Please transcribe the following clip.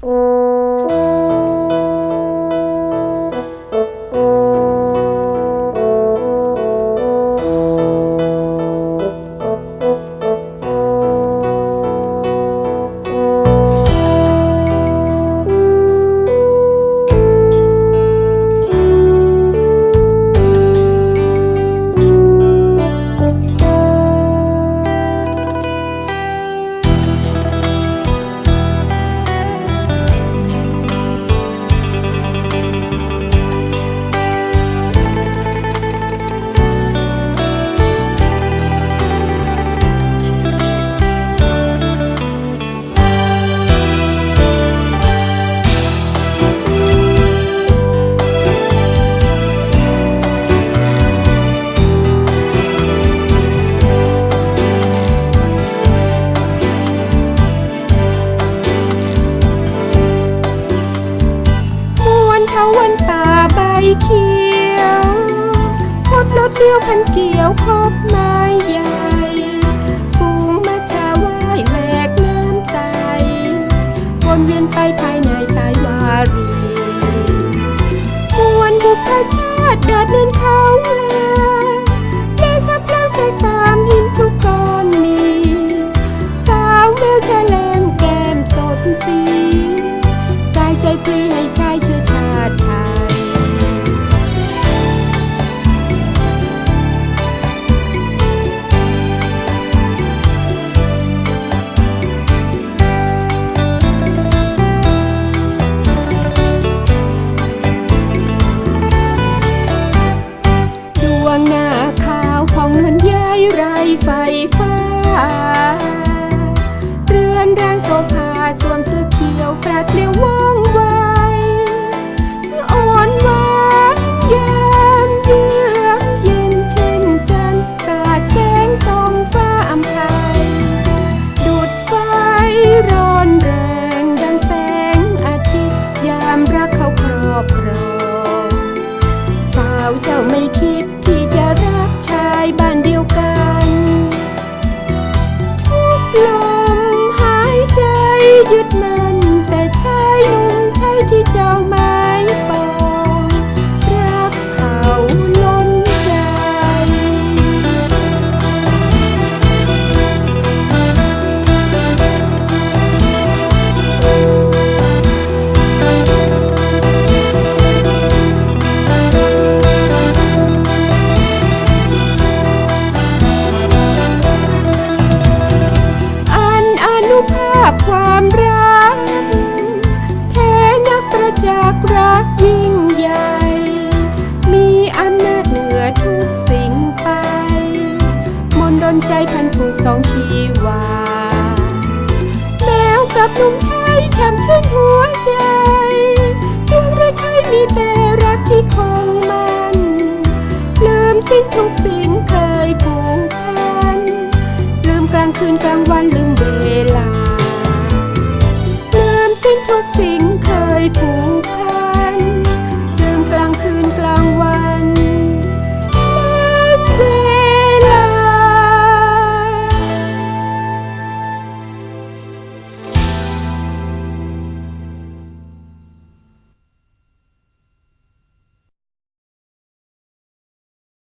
Oh. าวันป่าใบเขียวพดรถเดียวพันเกี่ยวครอบไม้ใหญ่ ไฟ ดนใจพันผูกสองชีวา แมวกับหนุ่มชายแช่ำชื่นหัวใจดวงระไทยมีแต่รักที่คงมัน ลืมสิ้นทุกสิ่งเคยผูกพัน ลืมกลางคืนกลางวันลืมเวลา ลืมสิ้นทุกสิ่ง